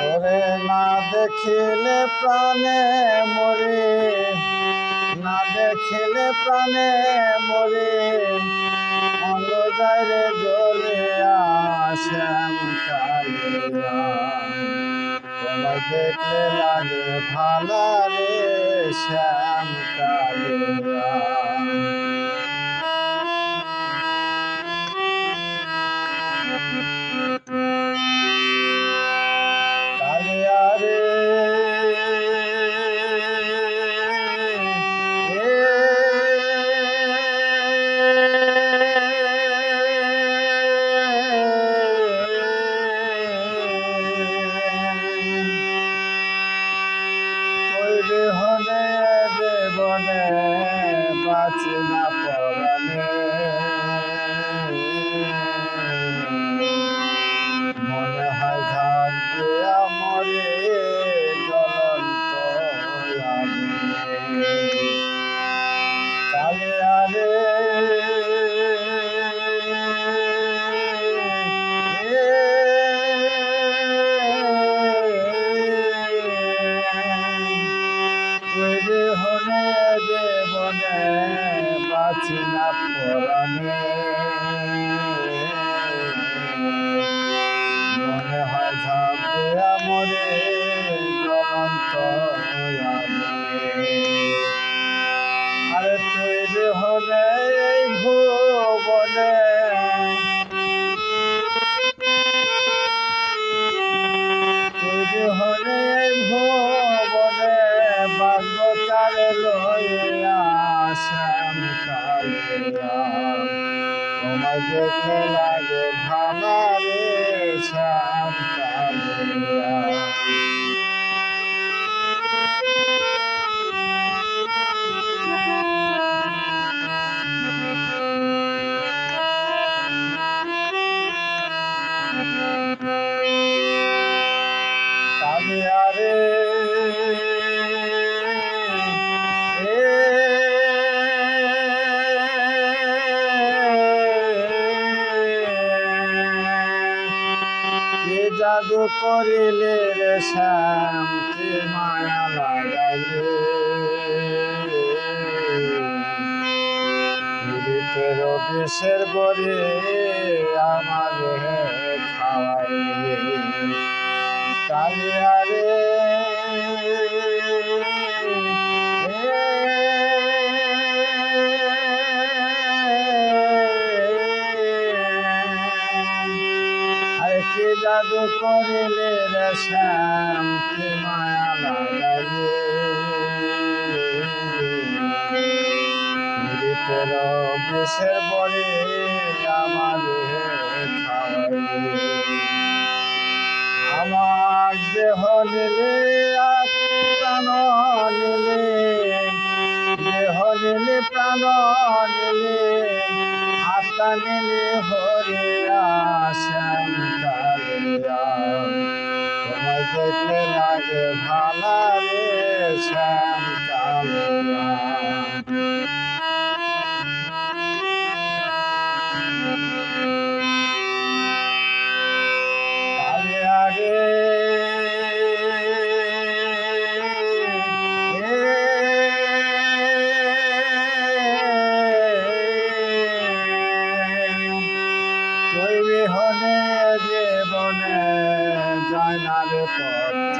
তোরে না দেখিলে প্রাণে মরি, না দেখিলে প্রাণে মরি অঙ্গ যায় রে শ্যাম কালিয়া। তোমার দেখলে লাগে ভালা রে, শ্যাম কালিয়া। না পরাণে তোমার দেখলে লাগে ভালা রে জাদু করিলে রে শ্যাম কে মায়া লাগাইলে। পীড়িতের বিষের বরে আমার খাওয়াইলে। কালিয়া রে জাদু করিলে শ্যাম মায়া লাগাইলে মৃতের বিষের আমাদের খাওয়াইলে আমার দেহ নিলে প্রাণ নিলে, দেহ নিলে, প্রাণ নিলে, আত্মা নিলে হরিয়া শ্যাম লাগে ভালা রে শ্যাম কালিয়া কালিয়া রে তৈরি হলে জীবনে যায় না রে পথ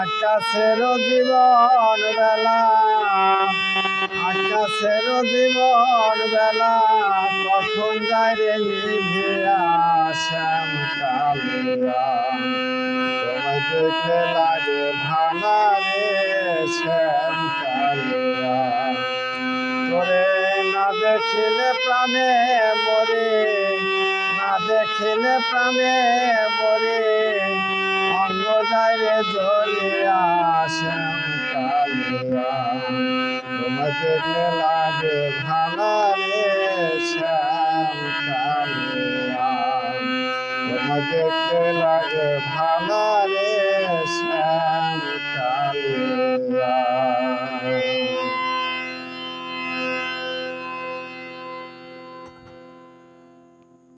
আকাশের জীবন বেলা আকাশের জীবন বেলা, কখন যায় রে শ্যাম কালিয়া? তোমায় দেখলে লাগে ভালা রে শ্যাম কালিয়া। তোরে না দেখিলে প্রাণে মরে, না দেখিলে প্রাণে মরে অঙ্গ যায় রে কালিয়া শ্যাম কালিয়া তোমায় দেখলে লাগে ভালা রে শ্যাম রে